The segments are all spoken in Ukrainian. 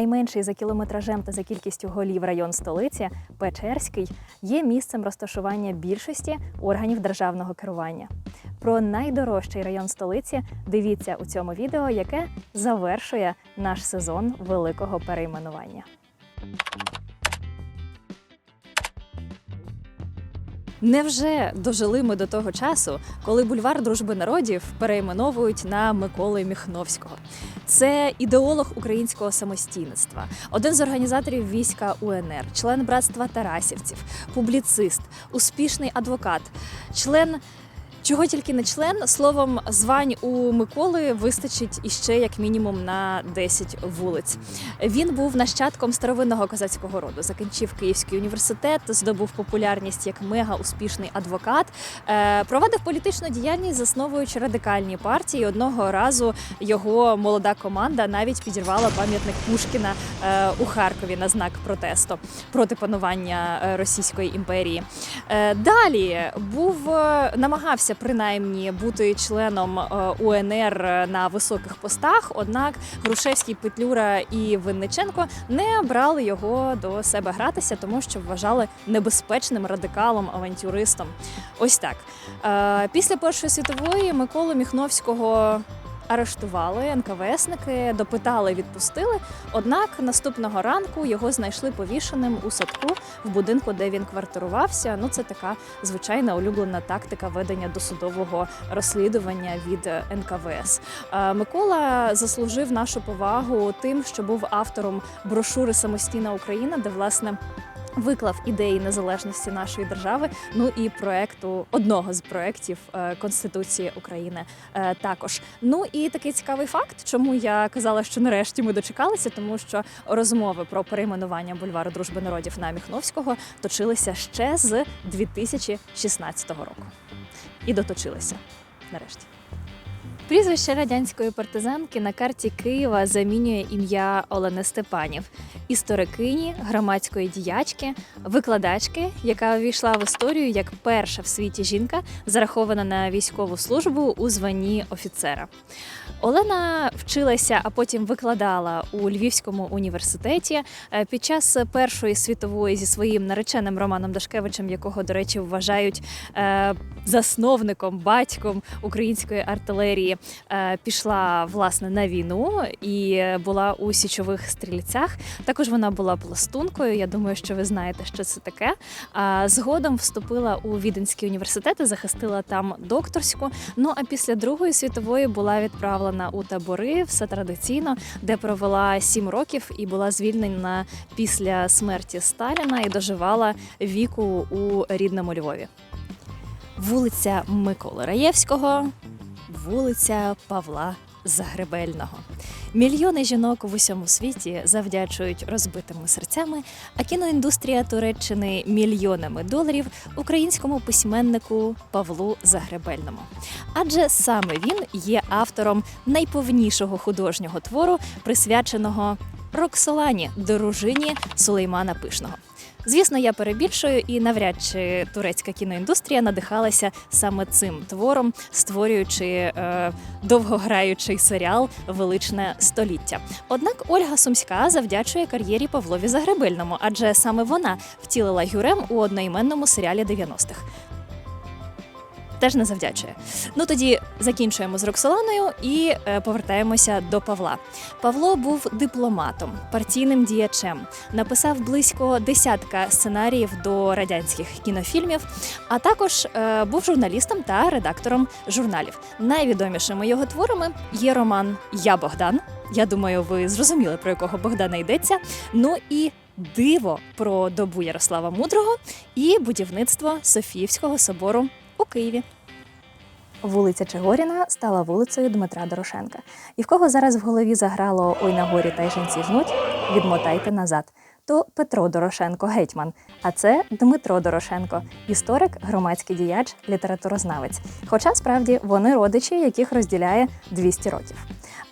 найменший за кілометражем та за кількістю голів район столиці, Печерський, є місцем розташування більшості органів державного керування. Про найдорожчий район столиці дивіться у цьому відео, яке завершує наш сезон великого перейменування. Невже дожили ми до того часу, коли бульвар дружби народів перейменовують на Миколи Міхновського? Це ідеолог українського самостійництва, один з організаторів війська УНР, член братства Тарасівців, публіцист, успішний адвокат, член. Чого тільки не член, словом, звань у Миколи вистачить іще як мінімум на 10 вулиць. Він був нащадком старовинного козацького роду, закінчив Київський університет, здобув популярність як мега успішний адвокат, е, провадив політичну діяльність, засновуючи радикальні партії. Одного разу його молода команда навіть підірвала пам'ятник Пушкіна е, у Харкові на знак протесту проти панування е, Російської імперії. Далі був намагався принаймні бути членом е, УНР на високих постах. Однак Грушевський, Петлюра і Винниченко не брали його до себе гратися, тому що вважали небезпечним радикалом, авантюристом. Ось так. Е, Після Першої світової Миколу Міхновського. Арештували НКВСники, допитали, відпустили. Однак наступного ранку його знайшли повішеним у садку в будинку, де він квартирувався. Ну, це така звичайна улюблена тактика ведення досудового розслідування від НКВС. Е, Микола заслужив нашу повагу тим, що був автором брошури Самостійна Україна, де власне. Виклав ідеї незалежності нашої держави, ну і проекту одного з проєктів е, Конституції України е, також. Ну і такий цікавий факт, чому я казала, що нарешті ми дочекалися, тому що розмови про перейменування бульвару Дружби народів на Міхновського точилися ще з 2016 року. І доточилися нарешті. Прізвище радянської партизанки на карті Києва замінює ім'я Олени Степанів, історикині, громадської діячки, викладачки, яка увійшла в історію як перша в світі жінка, зарахована на військову службу у званні офіцера. Олена вчилася, а потім викладала у Львівському університеті Е, під час Першої світової зі своїм нареченим Романом Дашкевичем, якого, до речі, вважають е, засновником, батьком української артилерії, пішла власне на війну і була у січових стрільцях. Також вона була пластункою. Я думаю, що ви знаєте, що це таке. А згодом вступила у Віденський університет і захистила там докторську. Ну а після Другої світової була відправлена у табори, все традиційно, де провела сім років і була звільнена після смерті Сталіна і доживала віку у рідному Львові. Вулиця Миколи Раєвського, вулиця Павла Загребельного. Мільйони жінок в усьому світі завдячують розбитими серцями, а кіноіндустрія Туреччини мільйонами доларів українському письменнику Павлу Загребельному. Адже саме він є автором найповнішого художнього твору, присвяченого Роксолані, дружині Сулеймана Пишного. Звісно, я перебільшую, і навряд чи турецька кіноіндустрія надихалася саме цим твором, створюючи е, довгограючий серіал Величне століття. Однак Ольга Сумська завдячує кар'єрі Павлові Загребельному, адже саме вона втілила Гюрем у одноіменному серіалі 90-х. Теж не завдячує. Ну тоді закінчуємо з Роксоланою і е, повертаємося до Павла. Павло був дипломатом, партійним діячем, написав близько десятка сценаріїв до радянських кінофільмів, а також е, був журналістом та редактором журналів. Найвідомішими його творами є роман Я Богдан. Я думаю, ви зрозуміли про якого Богдана йдеться. Ну і диво про добу Ярослава Мудрого і будівництво Софіївського собору у Києві. Вулиця Чигоріна стала вулицею Дмитра Дорошенка. І в кого зараз в голові заграло Ой на горі та й жінці жнуть, відмотайте назад. То Петро Дорошенко гетьман, а це Дмитро Дорошенко, історик, громадський діяч, літературознавець. Хоча справді вони родичі, яких розділяє 200 років.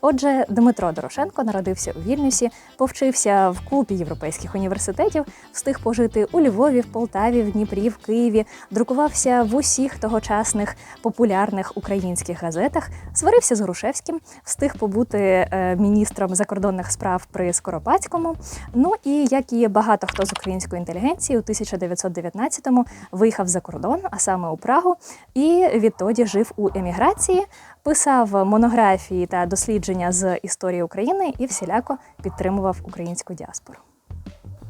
Отже, Дмитро Дорошенко народився у Вільнюсі, повчився в клубі європейських університетів, встиг пожити у Львові, в Полтаві, в Дніпрі, в Києві, друкувався в усіх тогочасних популярних українських газетах, сварився з Грушевським, встиг побути е, міністром закордонних справ при Скоропадському. Ну і як і багато хто з української інтелігенції, у 1919-му виїхав за кордон, а саме у Прагу, і відтоді жив у еміграції, писав монографії та дослідження з історії України і всіляко підтримував українську діаспору.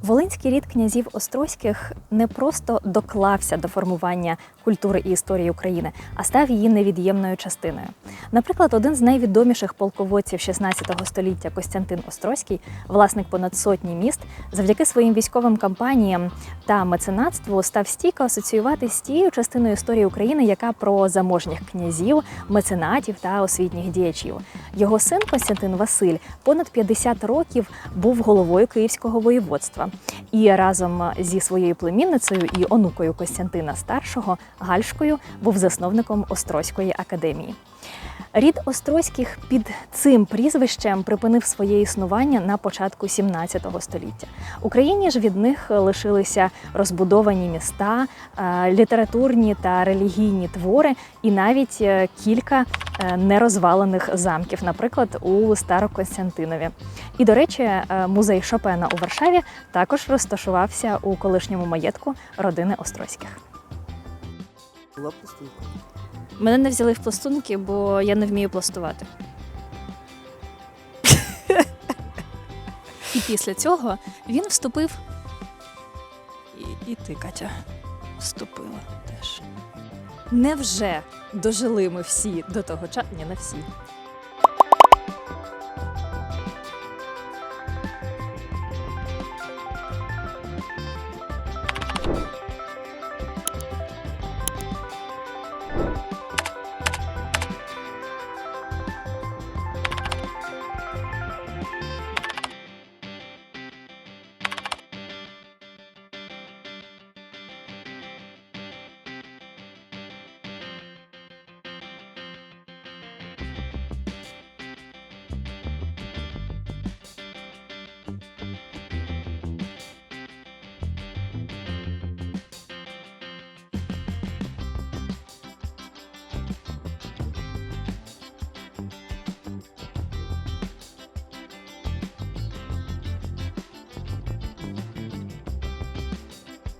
Волинський рід князів Острозьких не просто доклався до формування культури і історії України, а став її невід'ємною частиною. Наприклад, один з найвідоміших полководців 16 століття Костянтин Острозький, власник понад сотні міст, завдяки своїм військовим кампаніям та меценатству став стійко асоціюватися з тією частиною історії України, яка про заможніх князів, меценатів та освітніх діячів. Його син Костянтин Василь понад 50 років був головою Київського воєводства і разом зі своєю племінницею і онукою Костянтина Старшого Гальшкою був засновником Острозької академії. Рід Острозьких під цим прізвищем припинив своє існування на початку 17 століття. Україні ж від них лишилися розбудовані міста, е, літературні та релігійні твори, і навіть е, кілька е, нерозвалених замків, наприклад, у Старокостянтинові. І, до речі, музей Шопена у Варшаві також розташувався у колишньому маєтку родини Острозьких. Була пластунка. Мене не взяли в пластунки, бо я не вмію пластувати. І після цього він вступив. І, і ти, Катя, вступила теж. Невже дожили ми всі до того часу? Ні, не всі.